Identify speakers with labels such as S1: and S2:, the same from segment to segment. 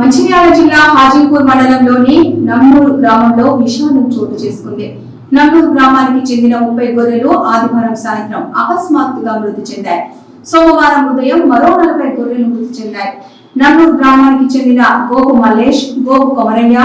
S1: మంచిర్యాల జిల్లా హాజీపూర్ మండలంలోని నమ్మూరు గ్రామంలో విషాదం చోటు చేసుకుంది. నమ్మూరు గ్రామానికి చెందిన ముప్పై గొర్రెలు ఆదివారం సాయంత్రం అకస్మాత్తుగా మృతి చెందాయి. సోమవారం ఉదయం మరో నలభై గొర్రెలు మృతి చెందాయి. నమ్మూరు గ్రామానికి చెందిన గోపు మల్లేష్ గోపు కొమరయ్య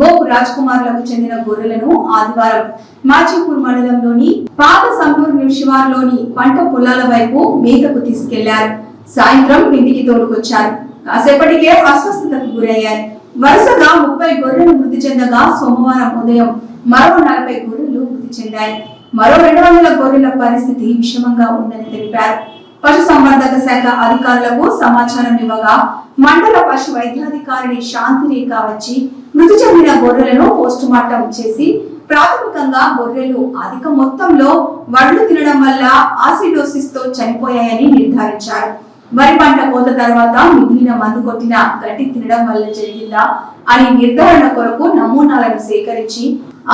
S1: గోపు రాజ్ కుమార్లకు చెందిన గొర్రెలను ఆదివారం మాచిపూర్ మండలంలోని పాత సంతూర్ శివార్లోని పంట పొలాల వైపు మేతకు తీసుకెళ్ళారు. సాయంత్రం ఇంటికి తోడుకొచ్చారు కాసేపటికే అస్వస్థతకు గురయ్యారు వరుసగా ముప్పై గొర్రెలు మృతి చెందగా సోమవారం ఉదయం మరో నలభై గొర్రెలు మృతి చెందాయి. మరో రెండు వందల గొర్రెల పరిస్థితి విషమంగా ఉందని తెలిపారు. పశు సంవర్ధక శాఖ అధికారులకు సమాచారం ఇవ్వగా మండల పశు వైద్యాధికారిని శాంతిరేఖ వచ్చి మృతి చెందిన గొర్రెలను పోస్టుమార్టం చేసి ప్రాథమికంగా గొర్రెలు అధిక మొత్తంలో వడ్లు తినడం వల్ల ఆసిడోసిస్తో చనిపోయాయని నిర్ధారించారు. వరి పంట కోత తర్వాత మిగిలిన మందు కొట్టిన గడ్డి తినడం వల్ల జరిగిందా అని నిర్ధారణ కొరకు నమూనాలను సేకరించి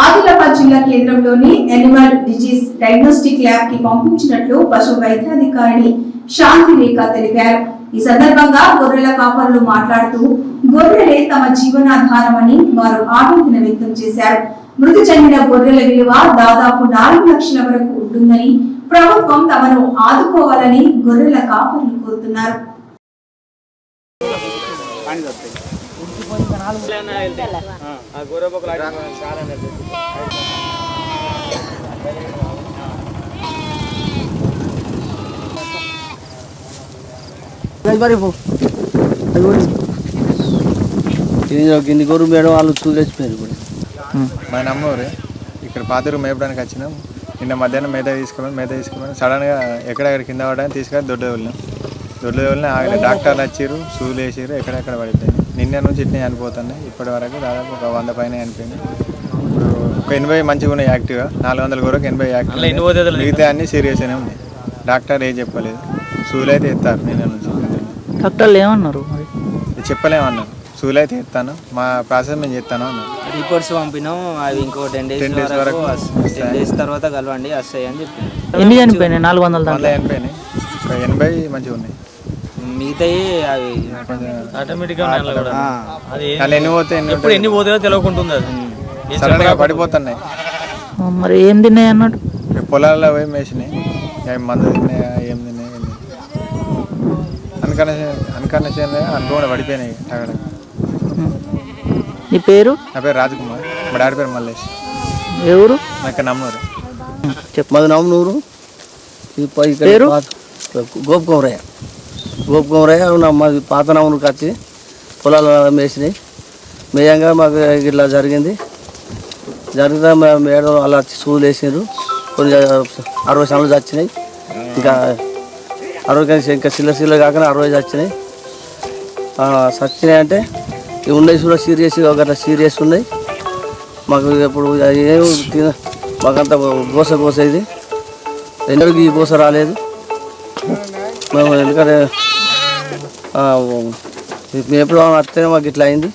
S1: ఆదిలాబాద్ జిల్లా కేంద్రంలోని ఎనిమల్ డిజీజ్ డయాగ్నోస్టిక్ ల్యాబ్కి పంపించినట్లు పశు వైద్యాధికారిని శాంతి రేఖ తెలిపారు. ఈ సందర్భంగా గొర్రెల కాపరులు మాట్లాడుతూ గొర్రెలే తమ జీవనాధారమని వారు ఆవేదన వ్యక్తం చేశారు. మృతి చెందిన గొర్రెల విలువ దాదాపు నాలుగు లక్షల వరకు ఉంటుందని ప్రభుత్వం తమను ఆదుకోవాలని గొర్రెల కాపరులు కోరుతున్నారు.
S2: కింది గొర్రె మేడం వాళ్ళు చూసిపోయారు ఇప్పుడు
S3: మా నమ్మూరు ఇక్కడ పాతూరు మేపడానికి వచ్చినాం. నిన్న మధ్యాహ్నం మేత తీసుకోమని మేత తీసుకోమని సడన్గా ఎక్కడెక్కడ కింద పడని తీసుకొని దొడ్డ వెళ్ళాం దొడ్డ వెళ్ళిన ఆగిన డాక్టర్లు వచ్చారు సూలు వేసారు ఎక్కడెక్కడ పడిపోయింది. నిన్న నుంచి ఇట్నే చనిపోతున్నాయి. ఇప్పటి వరకు దాదాపు ఒక వంద పైన చనిపోయింది. ఇప్పుడు ఒక ఎనభై మంచిగా ఉన్నాయి యాక్టివ్గా. నాలుగు వందల వరకు ఎనభై యాక్టివ్ మిగతా అన్ని సీరియస్గానే ఉన్నాయి. డాక్టర్ ఏం చెప్పలేదు. సూలు అయితే ఎత్తారు నిన్న నుంచి.
S2: డాక్టర్లు ఏమన్నారు
S3: చెప్పలేమన్నారు. సూలు అయితే ఎత్తాను మా ప్రాసెస్ మేము చేస్తాను అన్నారు
S4: రిపోర్ట్స్ పంపినాం. అవి ఇంకో టెన్ డేస్
S3: 10 days
S4: వరకు
S3: వరకు
S4: టెన్ డేస్ తర్వాత కలవండి వస్తాయి అని చెప్పి
S2: ఎన్ని చనిపోయినాయి? నాలుగు వందల
S3: వంద
S2: దాంట్లో
S3: చనిపోయినాయి. ఒక ఎనభై మంచిగా ఉన్నాయి.
S4: మిగతాయి అవి
S5: ఆటోమేటిక్గా
S4: ఆ,
S5: అది ఏ-
S3: వాళ్ళు ఎన్ని పోతే ఎన్ని
S5: ఎప్పుడు ఎన్ని పోతుందో తెలియకుంటుంది అది. ఏం
S3: సడన్గా పడిపోతున్నాయి.
S2: ఆ, మరి ఏం తిన్నాయి అన్నట్టు
S3: ఇక పొలాల్లో పోయి మేసినాయి ఏం మందు తిన్నాయా? ఏం తిన్నాయి? అనుకనే అనుకనే అనుకోకుండా పడిపోయినాయి. అక్కడ
S2: నీ పేరు?
S3: నా పేరు రాజకుమార్. మా డాడీ పేరు మల్లేష్.
S2: ఎవరు?
S3: మా ఇక్కడ నమ్మూరు.
S2: చెప్పు.
S6: మాది నమ్మనూరు ఇది పై- ఇక్కడ
S2: పేరు?
S6: పాత- గోపు కొమరయ్య గోపు కొమరయ్య నా- మాది పాత నమ్మూరుకి వచ్చి పొలాలు మేసినాయి. మేయంగా మాకు ఇట్లా జరిగింది. జరిగితే మే- మేడం అలా సూదులు వేసినారు. కొన్ని అరవై సార్లు చచ్చినాయి. ఇంకా అరవై కానీ ఇంకా సిల్ల సిల్ల కాకుండా అరవై చచ్చినాయి. చచ్చినాయి అంటే ఇవి ఉన్నాయి కూడా సీరియస్ ఒక సీరియస్ ఉన్నాయి మాకు ఇప్పుడు ఏం తిన మాకంత గోస గోస ఇది. ఎందుకు ఈ గోస రాలేదు. మేము ఎందుకంటే మేము ఎప్పుడు వస్తేనే మాకు ఇట్లా అయింది.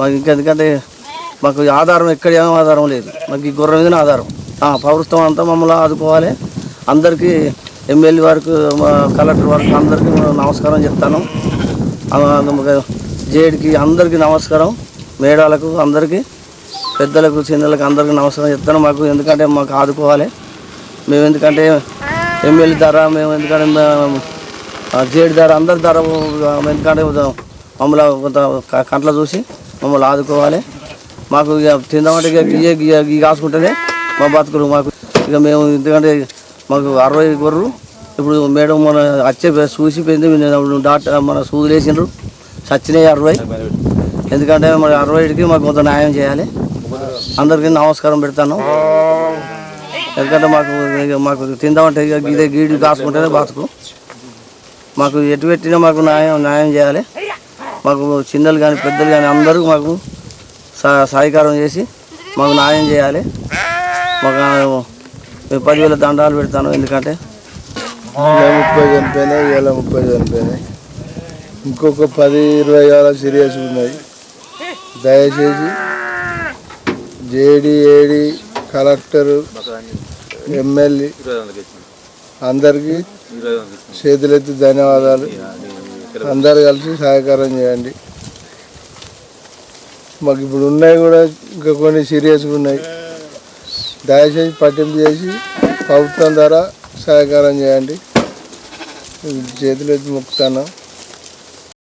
S6: మాకు ఇంకా ఎందుకంటే మాకు ఆధారం ఎక్కడ ఏమో ఆధారం లేదు. మాకు ఈ గుర్రం మీదనే ఆధారం. ఆ, ప్రభుత్వం అంతా మమ్మల్ని ఆదుకోవాలి. అందరికీ ఎమ్మెల్యే వరకు మా కలెక్టర్ వరకు అందరికీ మేము నమస్కారం చెప్తాను. జేడికి అందరికీ నమస్కారం. మేడాలకు అందరికీ పెద్దలకు చిన్నలకు అందరికీ నమస్కారం చెప్తాను. మాకు ఎందుకంటే మాకు ఆదుకోవాలి. మేము ఎందుకంటే ఎమ్మెల్యే ధర మేము ఎందుకంటే జేడి ధర అందరి ధర ఎందుకంటే మమ్మల్ని కొంత కంట్లో చూసి మమ్మల్ని ఆదుకోవాలి. మాకు ఇక తిందామంటే ఇక గియ్య గీయ గీ కాసుకుంటేనే మా బతుకులు మాకు. ఇక మేము ఎందుకంటే మాకు అరవై గొర్రెలు. ఇప్పుడు మేడం మన వచ్చే చూసి పోయింది. డాక్టర్ మన సూదులు వేసిండ్రు చచ్చినాయి అరవై. ఎందుకంటే మరి అరవైకి మాకు కొంత న్యాయం చేయాలి. అందరికీ నమస్కారం పెడతాను. ఎందుకంటే మాకు ఇక మాకు తిందామంటే ఇక ఇదే గీడి కాసుకుంటేనే బతుకు. మాకు ఎటు పెట్టినా మాకు న్యాయం న్యాయం చేయాలి. మాకు చిన్నలు కానీ పెద్దలు కానీ అందరూ మాకు సహకారం చేసి మాకు న్యాయం చేయాలి. మాకు పదివేల దండాలు పెడతాను. ఎందుకంటే
S7: ముప్పై చనిపోయినాయి ఇవాళ ముప్పై చనిపోయినాయి. ఇంకొక పది ఇరవై వేల సీరియస్ ఉన్నాయి. దయచేసి జేడి ఏడి కలెక్టర్ ఎమ్మెల్యే అందరికీ చేతులెత్తి ధన్యవాదాలు. అందరు కలిసి సహకారం చేయండి. మాకు ఇప్పుడు ఉన్నాయి కూడా ఇంకా కొన్ని సీరియస్గా ఉన్నాయి. దయచేసి పట్టింపు చేసి ప్రభుత్వం ద్వారా సహకారం చేయండి. చేతులెత్తి మొక్కుతాను.